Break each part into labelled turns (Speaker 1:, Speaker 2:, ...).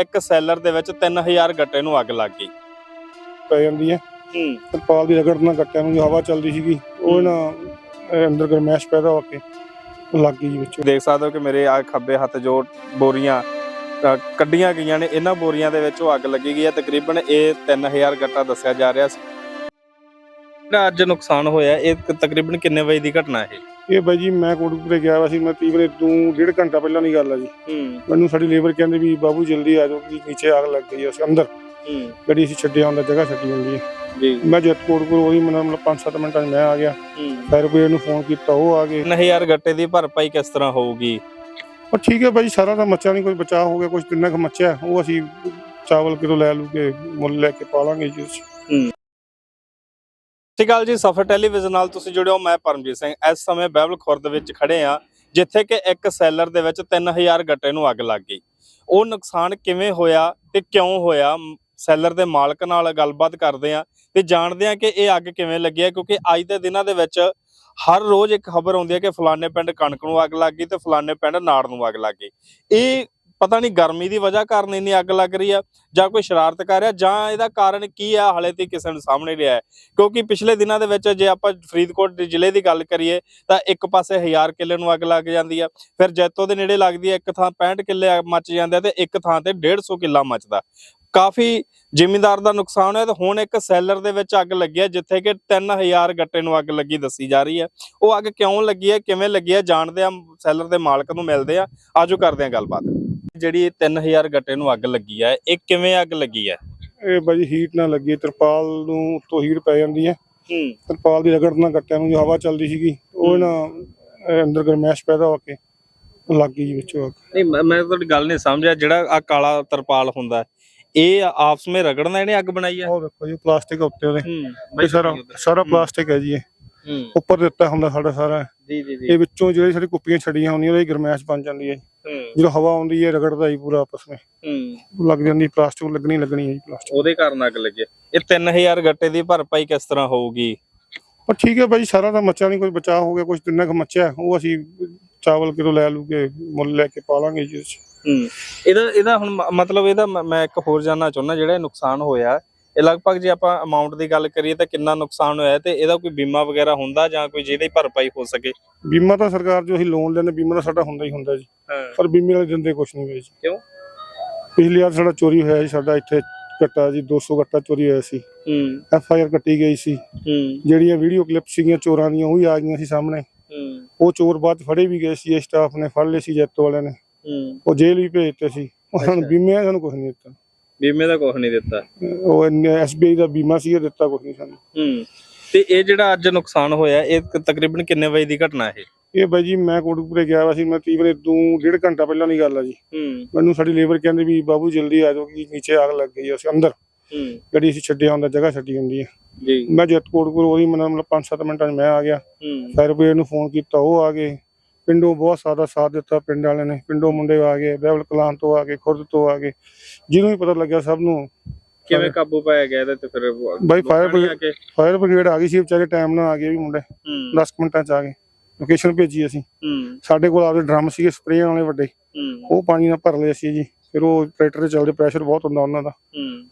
Speaker 1: ਇੱਕ ਸੈਲਰ ਦੇ ਵਿੱਚ 3000 ਗੱਟੇ ਨੂੰ ਅੱਗ ਲੱਗ ਗਈ।
Speaker 2: ਪੈ ਜਾਂਦੀ ਹੈ।
Speaker 1: ਹੂੰ।
Speaker 2: ਤਰਪਾਲ ਦੀ ਰਗੜ ਨਾਲ ਗੱਟਿਆਂ ਨੂੰ ਜੋ ਹਵਾ ਚੱਲਦੀ ਸੀਗੀ ਉਹ ਨਾ ਅਹ ਅੰਦਰ ਗਰਮੈਸ਼ ਪੈਦਾ ਹੋ ਕੇ ਉਹ ਲੱਗ ਗਈ ਜੀ ਵਿੱਚ।
Speaker 1: ਦੇਖ ਸਕਦੇ ਹੋ ਕਿ ਮੇਰੇ ਆ ਖੱਬੇ ਹੱਥ ਜੋ ਬੋਰੀਆਂ ਅ, ਕੱਢੀਆਂ ਗਈਆਂ ਨੇ ਇਹਨਾਂ ਬੋਰੀਆਂ ਦੇ ਵਿੱਚ ਉਹ ਅੱਗ ਲੱਗੀ ਗਈ ਹੈ। ਤਕਰੀਬਨ ਇਹ 3000 ਗੱਟਾ ਦੱਸਿਆ ਜਾ ਰਿਹਾ ਸੀ। ਜਿਹੜਾ ਅੱਜ ਨੁਕਸਾਨ ਹੋਇਆ ਇਹ ਤਕਰੀਬਨ ਕਿੰਨੇ ਵਜੇ ਦੀ ਘਟਨਾ ਹੈ?
Speaker 2: ਇਹ ਬਾਈ ਜੀ ਮੈਂ ਕੋਟਕਪੂਰੇ ਗਿਆ ਵਾ ਸੀ ਮੈਂ ਤੀਵਰੇ ਤੋਂ ਡੇਢ ਘੰਟਾ ਪਹਿਲਾਂ ਦੀ ਗੱਲ ਆ ਜੀ।
Speaker 1: ਹੂੰ।
Speaker 2: ਮੈਨੂੰ ਸਾਡੀ ਲੇਬਰ ਕਹਿੰਦੇ ਵੀ ਬਾਬੂ ਜਲਦੀ ਆ ਜਾਓ ਕਿ ਨੀਚੇ ਆਗ ਲੱਗ ਗਈ ਅਸੀਂ ਅੰਦਰ।
Speaker 1: ਹੂੰ।
Speaker 2: ਗੱਡੀ ਅਸੀਂ ਛੱਡਿਆ ਹੁੰਦਾ ਜਗ੍ਹਾ ਛੱਡੀ ਹੁੰਦੀ ਹੈ
Speaker 1: ਜੀ।
Speaker 2: ਮੈਂ ਜਦ ਕੋਟਕਪੂਰ ਉਹਦੀ ਮਤਲਬ 5-7 ਮਿੰਟਾਂ 'ਚ ਮੈਂ ਆ ਗਿਆ।
Speaker 1: ਹੂੰ।
Speaker 2: ਫਾਇਰ ਬ੍ਰਿਗੇਡ ਨੂੰ ਫੋਨ ਕੀਤਾ ਉਹ ਆ ਗਏ।
Speaker 1: 3000 ਗੱਟੇ ਦੀ ਭਰਪਾਈ ਕਿਸ ਤਰ੍ਹਾਂ ਹੋਊਗੀ?
Speaker 2: ਪਰ ਠੀਕ ਹੈ ਬਾਈ ਸਾਰਾ ਤਾਂ ਮੱਚਾ ਨਹੀਂ ਕੋਈ ਬਚਾਅ ਹੋ ਗਿਆ ਕੁਝ ਕਿੰਨਾ ਕੁ ਮੱਚਿਆ ਉਹ ਅਸੀਂ ਚਾਵਲ ਕਿਲੋ ਲੈ ਲੂ ਕੇ ਮੁੱਲ ਲੈ ਕੇ ਪਾਲਾਂਗੇ ਜੀ। ਉਸ 'ਚ।
Speaker 1: ਸਤਿ ਸ਼੍ਰੀ ਅਕਾਲ ਜੀ, ਸਫਰ ਟੈਲੀਵਿਜ਼ਨ ਨਾਲ ਤੁਸੀਂ ਜੁੜੇ ਹੋ, ਮੈਂ ਪਰਮਜੀਤ ਸਿੰਘ। ਇਸ ਸਮੇਂ ਬਹਿਬਲ ਖੁਰਦ ਵਿੱਚ ਖੜੇ ਆ ਜਿੱਥੇ ਕਿ ਇੱਕ ਸੈਲਰ ਦੇ ਵਿੱਚ 3000 ਗੱਟੇ ਨੂੰ ਅੱਗ ਲੱਗ ਗਈ। ਉਹ ਨੁਕਸਾਨ ਕਿਵੇਂ ਹੋਇਆ ਤੇ ਕਿਉਂ ਹੋਇਆ? ਸੈਲਰ ਦੇ ਮਾਲਕ ਨਾਲ ਗੱਲਬਾਤ ਕਰਦੇ ਆ ਤੇ ਜਾਣਦੇ ਆ ਕਿ ਇਹ ਅੱਗ ਕਿਵੇਂ ਲੱਗੀ ਹੈ, ਕਿਉਂਕਿ ਅੱਜ ਦੇ ਦਿਨਾਂ ਦੇ ਵਿੱਚ ਹਰ ਰੋਜ਼ ਇੱਕ ਖਬਰ ਆਉਂਦੀ ਹੈ ਕਿ ਫਲਾਣੇ ਪਿੰਡ ਕਣਕ ਨੂੰ ਅੱਗ ਲੱਗ ਗਈ ਤੇ ਫਲਾਣੇ ਪਿੰਡ ਨਾੜ ਨੂੰ ਅੱਗ ਲੱਗ ਗਈ। ਇਹ ਪਤਾ ਨਹੀਂ ਗਰਮੀ ਦੀ ਵਜ੍ਹਾ ਕਾਰਨ ਇੰਨੀ ਅੱਗ ਲੱਗ ਰਹੀ ਆ, ਜਾਂ ਕੋਈ ਸ਼ਰਾਰਤ ਕਰ ਰਿਹਾ, ਜਾਂ ਇਹਦਾ ਕਾਰਨ ਕੀ ਆ, ਹਾਲੇ ਤੇ ਕਿਸੇ ਨੂੰ ਸਾਹਮਣੇ ਰਿਹਾ ਹੈ ਕਿਉਂਕਿ ਪਿਛਲੇ ਦਿਨਾਂ ਦੇ ਵਿੱਚ ਜੇ ਆਪਾਂ ਫਰੀਦਕੋਟ ਜ਼ਿਲ੍ਹੇ ਦੀ ਗੱਲ ਕਰੀਏ, ਤਾਂ ਇੱਕ ਪਾਸੇ ਹਜ਼ਾਰ ਕਿੱਲੇ ਨੂੰ ਅੱਗ ਲੱਗ ਜਾਂਦੀ ਆ, ਫਿਰ ਜੈਤੋ ਦੇ ਨੇੜੇ ਲੱਗਦੀ ਹੈ ਇੱਕ ਥਾਂ 65 ਕਿੱਲੇ ਮੱਚ ਜਾਂਦੇ ਆ, ਤੇ ਇੱਕ ਥਾਂ ਤੇ 150 ਕਿੱਲਾ ਮੱਚਦਾ। ਕਾਫੀ ਜ਼ਿਮੀਂਦਾਰ ਦਾ ਨੁਕਸਾਨ ਹੋਇਆ, ਤੇ ਹੁਣ ਇੱਕ ਸੈਲਰ ਦੇ ਵਿੱਚ ਅੱਗ ਲੱਗੀ ਹੈ ਜਿੱਥੇ ਕਿ 3000 ਗੱਟੇ ਨੂੰ ਅੱਗ ਲੱਗੀ ਦੱਸੀ ਜਾ ਰਹੀ ਹੈ ਉਹ ਅੱਗ ਕਿਉਂ ਲੱਗੀ ਹੈ ਕਿਵੇਂ ਲੱਗੀ ਹੈ ਜਾਣਦੇ ਆ, ਸੈਲਰ ਦੇ ਮਾਲਕ ਨੂੰ ਮਿਲਦੇ ਆ। ਆਜੋ ਕਰਦੇ ਆ ਗੱਲਬਾਤ। ਜਿਹੜੀ ਇਹ 3000 ਗੱਟੇ ਨੂੰ ਅੱਗ ਲੱਗੀ ਹੈ ਇਹ ਕਿਵੇਂ ਅੱਗ ਲੱਗੀ ਹੈ
Speaker 2: ਇਹ ਬਾਈ ਹੀਟ ਨਾਲ ਲੱਗੀ ਤਰਪਾਲ ਨੂੰ ਉੱਤੋਂ ਹੀਟ ਪੈ ਜਾਂਦੀ ਹੈ
Speaker 1: ਹੂੰ।
Speaker 2: ਤਰਪਾਲ ਦੀ ਰਗੜ ਨਾਲ ਗੱਟਿਆਂ ਨੂੰ ਜੋ ਹਵਾ ਚੱਲਦੀ ਸੀਗੀ ਉਹ ਨਾ ਅੰਦਰ ਗਰਮੈਸ਼ ਪੈਦਾ ਹੋ ਕੇ ਲੱਗ ਗਈ ਵਿੱਚੋਂ ਅੱਗ।
Speaker 1: ਨਹੀਂ ਮੈਂ ਤੁਹਾਡੀ ਗੱਲ ਨਹੀਂ ਸਮਝਿਆ ਜਿਹੜਾ ਆ ਕਾਲਾ ਤਰਪਾਲ ਹੁੰਦਾ ਇਹ ਆਪਸ ਵਿੱਚ ਰਗੜਨਾ ਇਹਨੇ ਅੱਗ ਬਣਾਈ ਹੈ
Speaker 2: ਉਹ ਦੇਖੋ ਜੀ ਪਲਾਸਟਿਕ ਉੱਤੇ ਉਹਦੇ।
Speaker 1: ਹੂੰ
Speaker 2: ਇਹ ਸਾਰਾ ਸਾਰਾ ਪਲਾਸਟਿਕ ਹੈ ਜੀ ਇਹ।
Speaker 1: ਹੂੰ।
Speaker 2: ਉੱਪਰ ਦਿੱਤਾ ਹੁੰਦਾ ਸਾਡਾ ਸਾਰਾ।
Speaker 1: ਜੀ ਜੀ ਜੀ।
Speaker 2: ਇਹ ਵਿੱਚੋਂ ਜਿਹੜੀ ਸਾਡੀ ਕੁੱਪੀਆਂ ਛੜੀਆਂ ਹੁੰਦੀਆਂ ਉਹਦੀ ਗਰਮੈਸ਼ ਬਣ ਜਾਂਦੀ ਹੂੰ ਜਦੋਂ ਹਵਾ ਆਉਂਦੀ ਹੈ ਰਗੜਦਾ ਹੀ ਪੂਰਾ ਆਪਸ ਵਿੱਚ।
Speaker 1: ਹੂੰ।
Speaker 2: ਲੱਗ ਜਾਂਦੀ ਪਲਾਸਟਿਕ ਲੱਗਣੀ ਲੱਗਣੀ ਹੈ ਜੀ ਪਲਾਸਟਿਕ।
Speaker 1: ਉਹਦੇ ਕਾਰਨ ਅੱਗ ਲੱਗੇ ਇਹ 3000 ਗੱਟੇ ਦੀ ਭਰਪਾਈ ਕਿਸ ਤਰ੍ਹਾਂ ਹੋਊਗੀ?
Speaker 2: ਪਰ ਠੀਕ ਹੈ ਬਾਈ ਸਾਰਾ ਤਾਂ ਮੱਚਾ ਨਹੀਂ ਕੋਈ ਬਚਾਅ ਹੋ ਗਿਆ ਕੁਝ ਕਿੰਨਾ ਕੁ ਮੱਚਿਆ ਉਹ ਅਸੀਂ ਚਾਵਲ ਕਿਲੋ ਲੈ ਲੂ ਕੇ ਮੁੱਲ ਲੈ ਕੇ ਪਾਲਾਂਗੇ ਜੀ ਉਸ 'ਚ।
Speaker 1: ਹੂੰ। ਇਹਦਾ ਇਹਦਾ ਹੁਣ ਮ- ਮਤਲਬ ਇਹਦਾ ਮ- ਮੈਂ ਇੱਕ ਹੋਰ ਜਾਨਣਾ ਚਾਹੁੰਦਾ ਜਿਹੜਾ ਇਹ ਨੁਕਸਾਨ ਹੋਇਆ ਇਹ ਲਗਭਗ ਜੇ ਆਪਾਂ ਅਮਾਉਂਟ ਦੀ ਗੱਲ ਕਰੀਏ ਤਾਂ ਕਿੰਨਾ ਨੁਕਸਾਨ ਹੋਇਆ ਤੇ ਇਹਦਾ ਕੋਈ ਬੀਮਾ ਵਗੈਰਾ ਹੁੰਦਾ ਜਾਂ ਕੋਈ ਜਿਹਦੀ ਭਰਪਾਈ ਹੋ ਸਕੇ?
Speaker 2: ਬੀਮਾ ਤਾਂ ਸਰਕਾਰ ਜੋ ਅਸੀਂ ਲੋਨ ਲੈਂਦੇ ਬੀਮਾ ਤਾਂ ਸਾਡਾ ਹੁੰਦਾ ਹੀ ਹੁੰਦਾ ਜੀ। ਪਰ ਬੀਮੇ ਵਾਲੇ ਦਿੰਦੇ ਕੁਝ ਨਹੀਂ ਜੀ।
Speaker 1: ਕਿਉਂ?
Speaker 2: ਪਿਛਲੀ ਵਾਰ ਸਾਡਾ ਚੋਰੀ ਹੋਇਆ ਜੀ ਸਾਡਾ ਇੱਥੇ ਕੱਟਾ ਜੀ 200 ਗੱਟਾ ਚੋਰੀ ਹੋਇਆ ਸੀ।
Speaker 1: ਹੂੰ।
Speaker 2: ਐਫ ਆਈ ਆਰ ਕੱਟੀ ਗਈ ਸੀ।
Speaker 1: ਹੂੰ।
Speaker 2: ਜਿਹੜੀਆਂ ਵੀਡੀਓ ਕਲਿੱਪ ਸੀਗੀਆਂ ਚੋਰਾਂ ਦੀਆਂ ਉਹ ਵੀ ਆ ਗਈਆਂ ਸੀ ਸਾਹਮਣੇ।
Speaker 1: ਹੂੰ।
Speaker 2: ਉਹ ਚੋਰ ਬਾਅਦ ਫੜੇ ਵੀ ਗਏ ਸੀ ਸਟਾਫ ਨੇ ਫੜ ਲਏ ਸੀ ਜੈਤੋ ਵਾਲਿਆਂ ਨੇ।
Speaker 1: ਹੂੰ।
Speaker 2: ਉਹ ਜੇਲ੍ਹ ਵੀ ਭੇਜਤੇ ਸੀ। ਉਹਨਾਂ ਨੂੰ। ਬੀਮੇ ਸਾਨੂੰ ਕੁਝ ਨਹੀਂ ਦਿੱਤਾ।
Speaker 1: ਬੀਮੇ ਦਾ ਕੁਝ ਨਹੀਂ ਦਿੱਤਾ।
Speaker 2: ਉਹ ਐਸਬੀਆਈ ਦਾ ਬੀਮਾ ਸੀ ਇਹ ਦਿੱਤਾ ਕੁਝ ਨਹੀਂ ਸਾਨੂੰ।
Speaker 1: ਹੂੰ। ਤੇ ਇਹ ਜਿਹੜਾ ਅੱਜ ਨੁਕਸਾਨ ਹੋਇਆ ਇਹ ਤਕਰੀਬਨ ਕਿੰਨੇ ਵਜੇ ਦੀ ਘਟਨਾ ਹੈ
Speaker 2: ਇਹ ਬਾਈ ਜੀ ਮੈਂ ਕੋਟਕਪੂਰੇ ਗਿਆ ਵਾ ਸੀ ਮੈਂ ਤੀਵਰੇ ਤੋਂ ਡੇਢ ਘੰਟਾ ਪਹਿਲਾਂ ਦੀ ਗੱਲ ਆ ਜੀ।
Speaker 1: ਹੂੰ।
Speaker 2: ਮੈਨੂੰ ਸਾਡੀ ਲੇਬਰ ਕਹਿੰਦੇ ਵੀ ਬਾਬੂ ਜਲਦੀ ਆ ਜਾਓ ਕਿ ਨੀਚੇ ਆਗ ਲੱਗ ਗਈ ਹੈ ਅਸੀਂ ਅੰਦਰ।
Speaker 1: ਹੂੰ।
Speaker 2: ਗੱਡੀ ਅਸੀਂ ਛੱਡਿਆ ਹੁੰਦਾ ਜਗ੍ਹਾ ਛੱਡੀ ਹੁੰਦੀ ਹੈ
Speaker 1: ਜੀ।
Speaker 2: ਮੈਂ ਜਦ ਕੋਟਕਪੂਰ ਉਹਦੀ ਮਤਲਬ 5-7 ਮਿੰਟਾਂ 'ਚ ਮੈਂ ਆ ਗਿਆ।
Speaker 1: ਹੂੰ।
Speaker 2: ਫਾਇਰ ਬ੍ਰਿਗੇਡ ਨੂੰ ਫੋਨ ਕੀਤਾ ਉਹ ਆ ਗਏ। ਪਿੰਡੋਂ ਬਹੁਤ ਸਾਦਾ ਸਾਥ ਦਿੱਤਾ ਪਿੰਡ ਵਾਲਿਆਂ ਨੇ। ਪਿੰਡੋਂ ਮੁੰਡੇ ਆ ਗਏ ਬਹਿਬਲ ਕਲਾਂ ਤੋਂ ਆ ਗਏ ਖੁਰਦ ਤੋਂ ਆ ਗਏ। ਜਿਹਨੂੰ ਵੀ ਪਤਾ ਲੱਗਿਆ ਸਭ ਨੂੰ
Speaker 1: ਕਿਵੇਂ ਕਾਬੂ ਪਾਇਆ ਗਿਆ ਇਹਦੇ ਤੇ ਫਿਰ?
Speaker 2: ਬਾਈ ਫਾਇਰ
Speaker 1: ਨੇ
Speaker 2: ਫਾਇਰ ਬ੍ਰਿਗੇਡ ਆ ਗਈ ਸੀ ਵਿਚਾਰੇ ਟਾਈਮ ਨਾਲ ਆ ਗਏ ਵੀ ਮੁੰਡੇ।
Speaker 1: ਹੂੰ।
Speaker 2: 10 ਮਿੰਟਾਂ 'ਚ ਆ ਗਏ। ਲੋਕੇਸ਼ਨ ਭੇਜੀ ਅਸੀਂ। ਸਾਡੇ ਕੋਲ ਆਪਦੇ ਡਰਮ ਸੀਗੇ ਸਪਰੇਅ ਵਾਲੇ ਵੱਡੇ। ਉਹ ਪਾਣੀ ਨਾਲ ਭਰ ਲਏ ਸੀ ਜੀ। ਫਿਰ ਉਹ ਟਰੈਕਟਰ ਚੱਲਦੇ ਪ੍ਰੈਸ਼ਰ ਬਹੁਤ ਹੁੰਦਾ ਉਹਨਾਂ ਦਾ।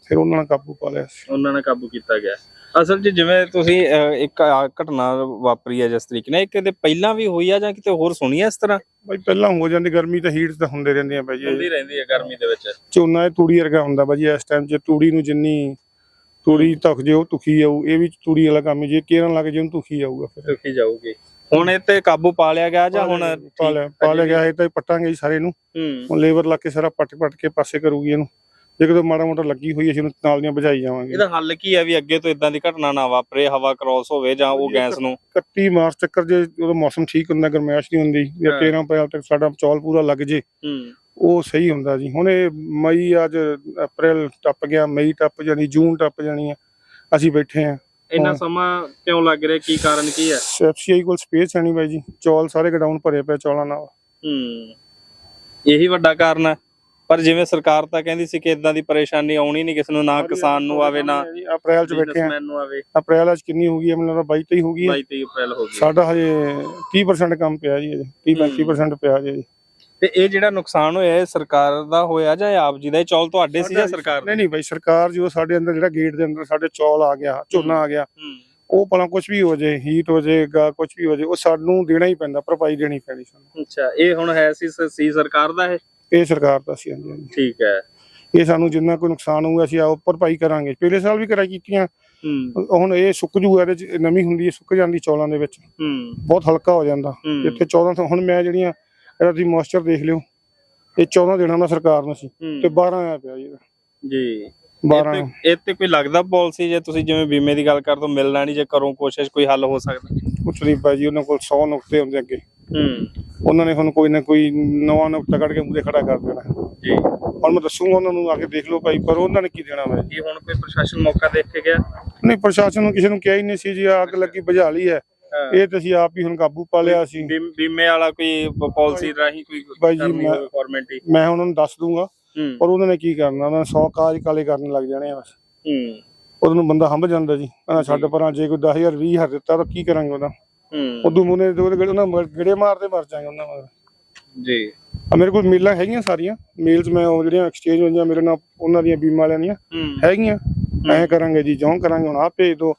Speaker 2: ਫਿਰ ਉਹਨਾਂ ਨਾਲ ਕਾਬੂ ਪਾ ਲਿਆ ਸੀ
Speaker 1: ਉਹਨਾਂ ਨੇ ਕਾਬੂ ਕੀਤਾ ਗਿਆ। ਅਸਲ 'ਚ ਜਿਵੇਂ ਤੁਸੀਂ ਅਹ, ਇੱਕ ਆਹ ਘਟਨਾ ਵਾਪਰੀ ਹੈ ਜਿਸ ਤਰੀਕੇ ਨਾਲ ਇਹ ਕਿਤੇ ਪਹਿਲਾਂ ਵੀ ਹੋਈ ਆ ਜਾਂ ਕਿਤੇ ਹੋਰ ਸੁਣੀ ਆ ਇਸ ਤਰ੍ਹਾਂ?
Speaker 2: ਬਾਈ ਪਹਿਲਾਂ ਹੋ ਜਾਂਦੀ ਗਰਮੀ ਤਾਂ ਹੀਟ ਤਾਂ ਹੁੰਦੇ ਰਹਿੰਦੇ ਆ ਬਾਈ ਜੀ।
Speaker 1: ਹੁੰਦੀ ਰਹਿੰਦੀ ਹੈ ਗਰਮੀ ਦੇ ਵਿੱਚ।
Speaker 2: ਝੋਨਾ ਇਹ ਤੂੜੀ ਵਰਗਾ ਹੁੰਦਾ ਬਾਜੀ ਇਸ ਟਾਈਮ 'ਚ ਤੂੜੀ ਨੂੰ ਜਿੰਨੀ ਤੂੜੀ ਧੁੱਖ ਜੇ ਉਹ ਤੁਖੀ ਆਊ ਇਹ ਵੀ ਤੂੜੀ ਵਾਲਾ ਕੰਮ ਹੈ। ਜੇ ਕੇਰਨ ਲੱਗ ਜੇ ਉਹਨੂੰ ਤੁਖੀ ਆਊਗਾ ਫਿਰ।
Speaker 1: ਦੁਖੀ ਜਾਊਗੀ। ਹੁਣ ਇਹ ਤੇ ਕਾਬੂ ਪਾ ਲਿਆ ਗਿਆ ਜਾਂ ਹੁਣ
Speaker 2: ਪਾ ਲਿਆ ਪਾ ਲਿਆ ਗਿਆ ਇਹ ਤਾਂ ਪੱਟਾਂਗੇ ਜੀ ਸਾਰੇ ਨੂੰ।
Speaker 1: ਹੂੰ।
Speaker 2: ਹੁਣ ਲੇਬਰ ਲਾ ਕੇ ਸਾਰਾ ਪੱਟ ਪੱਟ ਕੇ ਪਾਸੇ ਕਰੂਗੀ ਇਹਨੂੰ। ਜੇ ਕਿਤੇ ਮਾੜਾ ਮੋਟਾ ਲੱਗੀ ਹੋਈ ਅਸੀਂ ਉਹਨੂੰ ਨਾਲ ਦੀਆਂ ਬੁਝਾਈ ਜਾਵਾਂਗੇ।
Speaker 1: ਇਹਦਾ ਹੱਲ ਕੀ ਹੈ ਵੀ ਅੱਗੇ ਤੋਂ ਇਦਾਂ ਦੀ ਘਟਨਾ ਨਾ ਵਾਪਰੇ ਹਵਾ ਕ੍ਰਾਸ ਹੋਵੇ ਜਾਂ ਉਹ ਗੈਸ ਨੂੰ?
Speaker 2: 31 ਮਾਰਚ ਤੱਕ ਜੇ ਉਦੋਂ ਮੌਸਮ ਠੀਕ ਹੁੰਦਾ ਗਰਮੈਸ਼ ਨਹੀਂ ਹੁੰਦੀ ਜਾਂ
Speaker 1: ਹਾਂ।
Speaker 2: 13 ਅਪ੍ਰੈਲ ਤੱਕ ਸਾਡਾ ਚੌਲ ਪੂਰਾ ਲੱਗ ਜੇ ਉਹ ਸਹੀ ਹੁੰਦਾ ਜੀ। ਹੁਣ ਇਹ ਮਈ ਅੱਜ ਅਪ੍ਰੈਲ ਟੱਪ ਗਿਆ ਮਈ ਟੱਪ ਜਾਣੀ ਜੂਨ ਟੱਪ ਜਾਣੀ ਹੈ ਅਸੀਂ ਬੈਠੇ ਆ।
Speaker 1: ਇੰਨਾ। ਸਮਾਂ ਕਿਉਂ ਲੱਗ ਰਿਹਾ? ਕੀ ਕਾਰਨ ਕੀ ਹੈ
Speaker 2: ਐਫਸੀਆਈ ਕੋਲ ਸਪੇਸ ਹੈ ਨਹੀਂ ਬਾਈ ਜੀ। ਚੌਲ ਸਾਰੇ ਗਡਾਊਨ ਭਰੇ ਪਏ ਚੌਲਾਂ ਨਾਲ।
Speaker 1: ਹੂੰ। ਇਹੀ ਵੱਡਾ ਕਾਰਨ ਹੈ ਪਰ ਜਿਵੇਂ ਸਰਕਾਰ ਤਾਂ ਕਹਿੰਦੀ ਸੀ ਕਿ ਇਦਾਂ ਦੀ ਪਰੇਸ਼ਾਨੀ ਆਉਣੀ ਨਹੀਂ ਕਿਸੇ ਨੂੰ ਨਾ ਕਿਸਾਨ ਨੂੰ ਆਵੇ ਨਾ
Speaker 2: ਜੀ, ਅਪ੍ਰੈਲ ਚ ਬੈਠੇ ਆ।
Speaker 1: ਬਿਜ਼ਨਸਮੈਨ ਨੂੰ ਆਵੇ।
Speaker 2: ਅਪ੍ਰੈਲ ਚ ਕਿੰਨੀ ਹੋ ਗਈ ਹੈ ਮੈਨੂੰ ਲੱਗਦਾ 22 23 ਹੋ ਗਈ ਹੈ।
Speaker 1: 22 23 ਅਪ੍ਰੈਲ ਹੋ ਗਈ।
Speaker 2: ਸਾਡਾ ਹਜੇ 30% ਕੰਮ ਪਿਆ ਜੀ ਹਜੇ 30 35% ਪਿਆ ਜੀ
Speaker 1: ਤੇ ਇਹ ਜਿਹੜਾ ਨੁਕਸਾਨ ਹੋਇਆ ਇਹ ਸਰਕਾਰ ਦਾ ਹੋਇਆ ਜਾਂ ਆਪ ਜੀ ਦਾ? ਇਹ ਚੌਲ ਤੁਹਾਡੇ ਸੀ ਜਾਂ ਸਰਕਾਰ ਦੇ?
Speaker 2: ਨਹੀਂ ਨਹੀਂ ਬਾਈ ਸਰਕਾਰ ਜੋ ਸਾਡੇ ਅੰਦਰ ਜਿਹੜਾ ਗੇਟ ਦੇ ਅੰਦਰ ਸਾਡੇ ਚੌਲ ਆ ਗਿਆ ਝੋਨਾ ਆ ਗਿਆ
Speaker 1: ਹੂੰ।
Speaker 2: ਉਹ ਭਲਾ ਕੁਝ ਵੀ ਹੋ ਜੇ ਹੀਟ ਹੋ ਜਾਏਗਾ ਕੁਝ ਵੀ ਹੋ ਜੇ ਉਹ ਸਾਨੂੰ ਦੇਣਾ ਹੀ ਪੈਂਦਾ ਭਰਪਾਈ ਦੇਣੀ ਪੈਣੀ ਸਾਨੂੰ।
Speaker 1: ਅੱਛਾ ਇਹ ਹੁਣ ਹੈ ਸੀ ਸੀ ਸਰਕਾਰ ਦਾ ਇਹ?
Speaker 2: ਇਹ ਸਰਕਾਰ ਦਾ ਸੀ ਹਾਂਜੀ ਹਾਂਜੀ।
Speaker 1: ਠੀਕ ਹੈ।
Speaker 2: ਇਹ ਸਾਨੂੰ ਜਿੰਨਾ ਕੋਈ ਨੁਕਸਾਨ ਹੋਊਗਾ ਅਸੀਂ ਆਪ ਭਰਪਾਈ ਕਰਾਂਗੇ। ਪਿਛਲੇ ਸਾਲ ਵੀ ਕਰਾਈ ਕੀਤੀਆਂ।
Speaker 1: ਹੂੰ।
Speaker 2: ਹੁਣ ਇਹ ਸੁੱਕ ਜੂਗਾ ਇਹਦੇ ਚ ਨਮੀ ਹੁੰਦੀ ਹੈ ਸੁੱਕ ਜਾਂਦੀ ਚੌਲਾਂ ਦੇ ਵਿੱਚ।
Speaker 1: ਹੂੰ।
Speaker 2: ਬਹੁਤ ਹਲਕਾ ਹੋ ਜਾਂਦਾ। ਇੱਥੇ 14 ਤੋਂ ਹੁਣ ਮੈਂ ਜਿਹੜੀਆਂ ਇਹਦਾ ਤੁਸੀਂ ਮੋਇਸਚਰ ਦੇਖ ਲਿਓ। ਇਹ 14 ਦੇਣਾ ਦਾ ਸਰਕਾਰ ਨੂੰ ਸੀ। ਤੇ 12 ਆਇਆ ਪਿਆ ਜੀ।
Speaker 1: ਜੀ।
Speaker 2: 12
Speaker 1: ਇਹ ਤੇ- ਕੋਈ ਲੱਗਦਾ ਪਾਲਿਸੀ ਜੇ ਤੁਸੀਂ ਜਿਵੇਂ ਬੀਮੇ ਦੀ ਗੱਲ ਕਰ ਦੋ ਮਿਲਣਾ ਨਹੀਂ ਜੇ ਕਰੋ ਕੋਸ਼ਿਸ਼ ਕੋਈ ਹੱਲ ਹੋ ਸਕਦਾ?
Speaker 2: ਕੁਛ ਨਹੀਂ ਪਾ ਜੀ ਉਹਨਾਂ ਕੋਲ 100 ਨੁਕਤੇ ਹੁੰਦੇ ਅੱਗੇ।
Speaker 1: ਹੂੰ।
Speaker 2: ਉਹਨਾਂ ਨੇ ਹੁਣ ਕੋਈ ਨਾ ਕੋਈ ਨਵਾਂ ਨੁਕਤਾ ਕੱਢ ਕੇ ਮੂਰੇ ਖੜਾ ਕਰ ਦੇਣਾ।
Speaker 1: ਜੀ।
Speaker 2: ਹੁਣ ਮੈਂ ਦੱਸੂਗਾ ਉਹਨਾਂ ਨੂੰ ਆ ਕੇ ਦੇਖ ਲਓ ਭਾਈ ਪਰ ਉਹਨਾਂ ਨੇ ਕੀ ਦੇਣਾ ਵਾ?
Speaker 1: ਕੀ ਹੁਣ ਕੋਈ ਪ੍ਰਸ਼ਾਸਨ ਮੌਕਾ ਦੇਖ ਕੇ ਗਿਆ?
Speaker 2: ਨਹੀਂ ਪ੍ਰਸ਼ਾਸਨ ਨੂੰ ਕਿਸੇ ਨੂੰ ਕਿਹਾ ਹੀ ਨਹੀਂ ਸੀ ਜੀ ਅੱਗ ਲੱਗੀ ਬੁਝਾ ਲਈ ਹੈ। ਇਹ ਤੇ ਅਸੀਂ ਆਪ ਹੀ ਹੁਣ ਕਾਬੂ ਪਾ ਲਿਆ ਸੀ।
Speaker 1: ਬੀਮ- ਵਾਲਾ ਕੋਈ ਪਾਲਿਸੀ ਰਾਹੀਂ ਕੋਈ
Speaker 2: ਬਾਈ ਜੀ,
Speaker 1: ਕਰਨੀ
Speaker 2: ਮੈਂ- ਮੈਂ ਉਹਨਾਂ ਨੂੰ ਦੱਸ ਦੂੰਗਾ ਪਰ ਉਹਨਾਂ ਨੇ ਕੀ ਕਰਨਾ ਉਹਨਾਂ ਨੇ 100 ਕਾਜ ਕਾਲੇ ਕਰਨ ਲੱਗ ਜਾਣੇ ਆ ਬਸ।
Speaker 1: ਹੂੰ।
Speaker 2: ਉਹਨੂੰ ਬੰਦਾ ਹੰਭ ਜਾਂਦਾ ਜੀ। ਕਹਿੰਦਾ ਛੱਡ ਪਰਾਂ ਜੇ ਕੋਈ 10000 20000 ਦਿੱਤਾ ਤਾਂ ਕੀ ਕਰਾਂਗੇ ਉਹਦਾ? ਉਦੋਂ ਮੁਨੇ ਦੇ ਉਹਦੇ ਉਹਨਾਂ ਮਗਰ ਗੇੜੇ ਮਾਰਦੇ ਮਰ ਜਾਗੇ ਉਹਨਾਂ ਮਗਰ।
Speaker 1: ਜੀ।
Speaker 2: ਆ ਮੇਰੇ ਕੋਲ ਮੇਲਾਂ ਹੈਗੀਆਂ ਸਾਰੀਆਂ। ਮੇਲਸ ਮੈਂ ਉਹ ਜਿਹੜੀਆਂ ਐਕਸਚੇਂਜ ਹੋਈਆਂ ਮੇਰੇ ਨਾਲ ਉਹਨਾਂ ਦੀਆਂ ਬੀਮਾ ਵਾਲਿਆਂ ਦੀਆਂ ਹੈਗੀਆਂ। ਐਂ ਕਰਾਂਗੇ ਜੀ ਜੋਂ ਕਰਾਂਗੇ ਹੁਣ ਆ ਭੇਜ ਦੋ।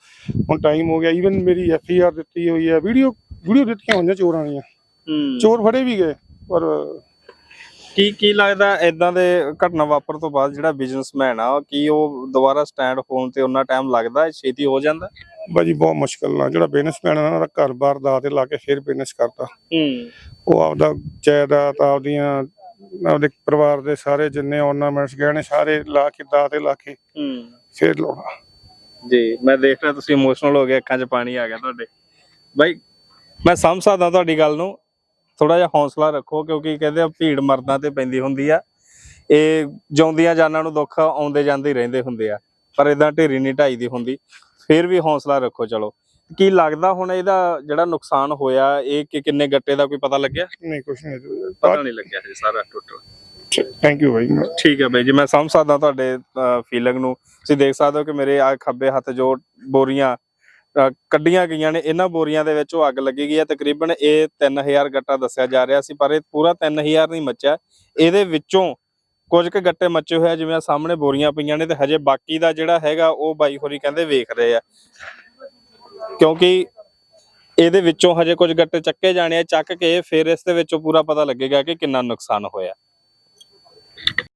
Speaker 2: ਹੁਣ ਟਾਈਮ ਹੋ ਗਿਆ। ਈਵਨ ਮੇਰੀ ਐਫ ਆਰ ਦਿੱਤੀ ਹੋਈ ਹੈ। ਵੀਡੀਓ ਵੀਡੀਓ ਦਿੱਤੀਆਂ ਹੋਈਆਂ ਚੋਰਾਂ ਦੀਆਂ। ਚੋਰ ਫੜੇ ਵੀ ਗਏ ਪਰ
Speaker 1: ਕੀ ਕੀ ਲੱਗਦਾ ਇਦਾਂ ਦੇ ਘਟਨਾ ਵਾਪਰ ਤੋਂ ਬਾਅਦ ਜਿਹੜਾ ਬਿਜ਼ਨਸਮੈਨ ਆ ਕੀ ਉਹ ਦੁਬਾਰਾ ਸਟੈਂਡ ਹੋਣ ਤੇ ਉਹਨਾਂ ਟਾਈਮ ਲੱਗਦਾ ਛੇਤੀ ਹੋ ਜਾਂਦਾ?
Speaker 2: ਬਾਜੀ ਬਹੁਤ ਮੁਸ਼ਕਲ ਨਾਲ। ਜਿਹੜਾ ਬਿਜ਼ਨਸਮੈਨ ਹੈ ਨਾ ਉਹਦਾ ਘਰ-ਬਾਰ ਦਾ ਤੇ ਲਾ ਕੇ ਫਿਰ ਬਿਜ਼ਨਸ ਕਰਦਾ
Speaker 1: ਹੂੰ।
Speaker 2: ਉਹ ਆਪਦਾ ਜਾਇਦਾਦ ਆਪਦੀਆਂ ਆਪਦੇ ਪਰਿਵਾਰ ਦੇ ਸਾਰੇ ਜਿੰਨੇ ornaments ਗਹਿਣੇ ਸਾਰੇ ਲਾ ਕੇ ਦਾ ਤੇ ਲਾ ਕੇ
Speaker 1: ਹੂੰ।
Speaker 2: ਫਿਰ ਲਾਉਣਾ।
Speaker 1: ਜੀ ਮੈਂ ਦੇਖ ਰਿਹਾ ਤੁਸੀਂ ਇਮੋਸ਼ਨਲ ਹੋ ਗਏ ਅੱਖਾਂ 'ਚ ਪਾਣੀ ਆ ਗਿਆ ਤੁਹਾਡੇ। ਬਾਈ ਮੈਂ ਸਮਝ ਸਕਦਾ ਤੁਹਾਡੀ ਗੱਲ ਨੂੰ। ਥੋੜਾ ਜਿਹਾ ਹੌਸਲਾ ਰੱਖੋ ਕਿਉਂਕਿ ਕਹਿੰਦੇ ਆ ਭੀੜ ਮਰਦਾਂ ਤੇ ਪੈਂਦੀ ਹੁੰਦੀ ਆ। ਇਹ ਜਿਉਂਦੀਆਂ ਜਾਨਾਂ ਨੂੰ ਦੁੱਖ ਆਉਂਦੇ ਜਾਂਦੇ ਹੀ ਰਹਿੰਦੇ ਹੁੰਦੇ ਆ ਪਰ ਇਦਾਂ ਢੇਰੀ ਨਹੀਂ ਢਾਈ ਦੀ ਹੁੰਦੀ। ਫਿਰ ਵੀ ਹੌਸਲਾ ਰੱਖੋ ਚਲੋ। ਕੀ ਲੱਗਦਾ ਹੁਣ ਇਹਦਾ ਜਿਹੜਾ ਨੁਕਸਾਨ ਹੋਇਆ ਇਹ ਕਿ ਕਿੰਨੇ ਗੱਟੇ ਦਾ ਕੋਈ ਪਤਾ ਲੱਗਿਆ?
Speaker 2: ਨਹੀਂ ਕੁਛ ਨਹੀਂ
Speaker 1: ਪਤਾ ਨਹੀਂ ਲੱਗਿਆ ਹਜੇ ਸਾਰਾ ਟੋਟਲ
Speaker 2: ਥੈਂਕ ਯੂ ਭਾਈ
Speaker 1: ਠੀਕ ਹੈ ਬਾਈ ਜੀ ਮੈਂ ਸਮਝ ਸਕਦਾ ਤੁਹਾਡੇ ਫੀਲਿੰਗ ਨੂੰ। ਤੁਸੀਂ ਦੇਖ ਸਕਦੇ ਹੋ ਕਿ ਮੇਰੇ ਆ ਖੱਬੇ ਹੱਥ ਜੋ ਬੋਰੀਆਂ ਕੱਢੀਆਂ ਗਈਆਂ ਨੇ, ਇਹਨਾਂ ਬੋਰੀਆਂ ਦੇ ਵਿੱਚ ਉਹ ਅੱਗ ਲੱਗੀ ਗਈ ਹੈ। ਤਕਰੀਬਨ ਇਹ 3000 ਗੱਟਾ ਦੱਸਿਆ ਜਾ ਰਿਹਾ ਸੀ, ਪਰ ਇਹ ਪੂਰਾ 3000 ਨਹੀਂ ਮੱਚਿਆ। ਇਹਦੇ ਵਿੱਚੋਂ ਕੁਝ ਕੁ ਗੱਟੇ ਮੱਚੇ ਹੋਏ ਆ, ਜਿਵੇਂ ਸਾਹਮਣੇ ਬੋਰੀਆਂ ਪਈਆਂ ਨੇ ਤੇ ਹਜੇ ਬਾਕੀ ਦਾ ਜਿਹੜਾ ਹੈਗਾ, ਉਹ ਬਾਈ ਹੋਰੀ ਕਹਿੰਦੇ ਵੇਖ ਰਹੇ ਆ। ਕਿਉਂਕਿ ਇਹਦੇ ਵਿੱਚੋਂ ਹਜੇ ਕੁਝ ਗੱਟੇ ਚੱਕੇ ਜਾਣੇ ਆ, ਚੱਕ ਕੇ ਫਿਰ ਇਸ ਦੇ ਵਿੱਚੋਂ ਪੂਰਾ ਪਤਾ ਲੱਗੇਗਾ ਕਿ ਕਿੰਨਾ ਨੁਕਸਾਨ ਹੋਇਆ।